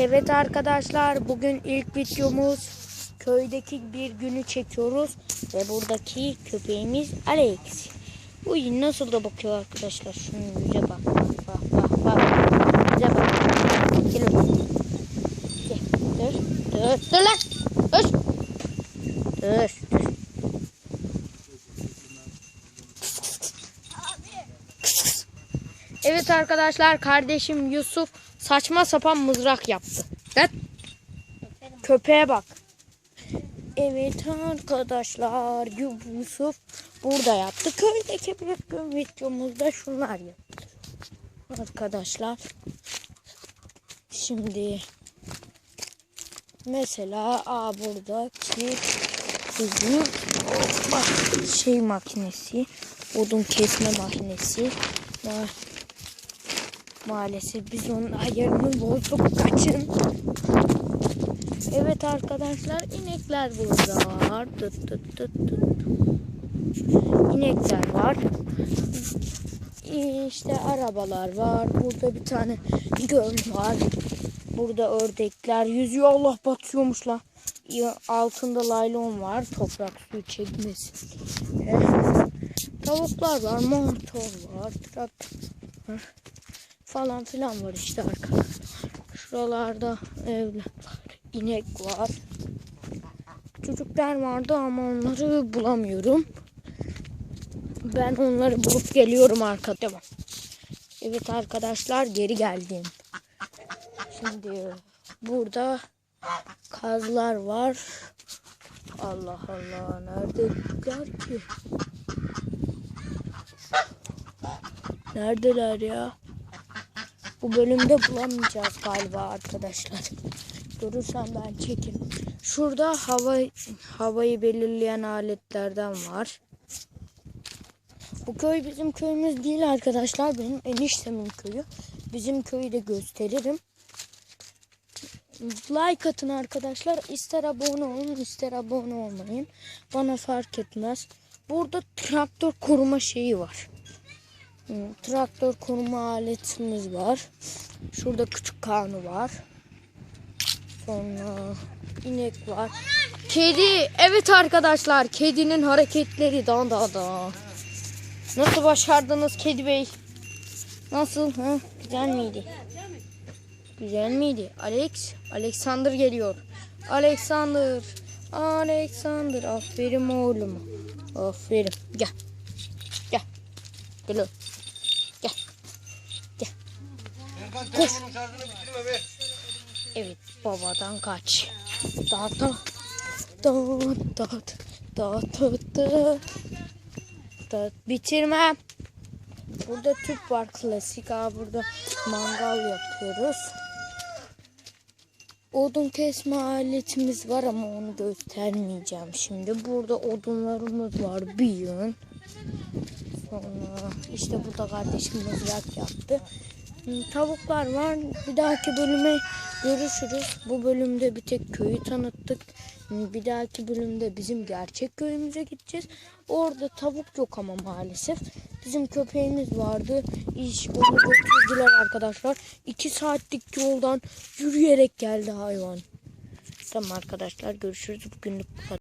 Evet arkadaşlar bugün ilk videomuz köydeki bir günü çekiyoruz ve buradaki köpeğimiz Alex. Uy nasıl da bakıyor arkadaşlar şunun yüze bak. Bak bak bak. Yüze bak. Gel. Dur. Dur. Dur lan. Dur. Dur. Dur. Evet arkadaşlar kardeşim Yusuf saçma sapan mızrak yaptı. Gel. Köpeğe bak. Evet arkadaşlar Yusuf burada yaptı. Köydeki bir videomuzda şunlar yaptı. Arkadaşlar şimdi mesela a buradaki bizim bak şey makinesi odun kesme makinesi var. Maalesef biz onun ayarını bozduk kaçın. Evet arkadaşlar inekler burada var. Tut tut tut tut. İnekler var. İşte arabalar var. Burada bir tane göl var. Burada ördekler yüzüyor. Allah batıyormuş la. Ya, Altında laylon var. Toprak suyu çekmesin. Tavuklar var. Motor var. Traktör falan filan var işte arkadaşlar. Şuralarda evler, inek var. Çocuklar vardı ama onları bulamıyorum. Ben onları bulup geliyorum arkada. Devam. Evet arkadaşlar geri geldim. Şimdi burada kazlar var. Allah Allah neredeler ki? Neredeler ya? Bu bölümde bulamayacağız galiba arkadaşlar. Görürsem ben çekin. Şurada hava havayı belirleyen aletlerden var. Bu köy bizim köyümüz değil arkadaşlar. Benim eniştemin köyü. Bizim köyü de gösteririm. Like atın arkadaşlar. İster abone olun ister abone olmayın. Bana fark etmez. Burada traktör koruma şeyi var. Hmm, Traktör koruma aletimiz var. Şurada küçük kanı var. Sonra inek var. Kedi. Evet arkadaşlar. Kedinin hareketleri. Da da da. Nasıl başardınız kedi bey? Nasıl? Ha? Güzel miydi? Güzel miydi? Alex. Alexander geliyor. Alexander. Alexander. Aferin oğlum. Aferin. Gel. Gel. Gel. Gel. Koş. Evet babadan kaç. Da da da da da da da da bitirmem. Burada tüp var klasik. Aa, burada mangal yapıyoruz. Odun kesme aletimiz var ama onu göstermeyeceğim şimdi. Burada odunlarımız var bir yığın. Sonra işte burada kardeşim mızrak yaptı. Tavuklar var. Bir dahaki bölüme görüşürüz. Bu bölümde bir tek köyü tanıttık. Bir dahaki bölümde bizim gerçek köyümüze gideceğiz. Orada tavuk yok ama maalesef. Bizim köpeğimiz vardı. İş onu götürdüler arkadaşlar. İki saatlik yoldan yürüyerek geldi hayvan. Tamam arkadaşlar görüşürüz. Bugünlük bu kadar.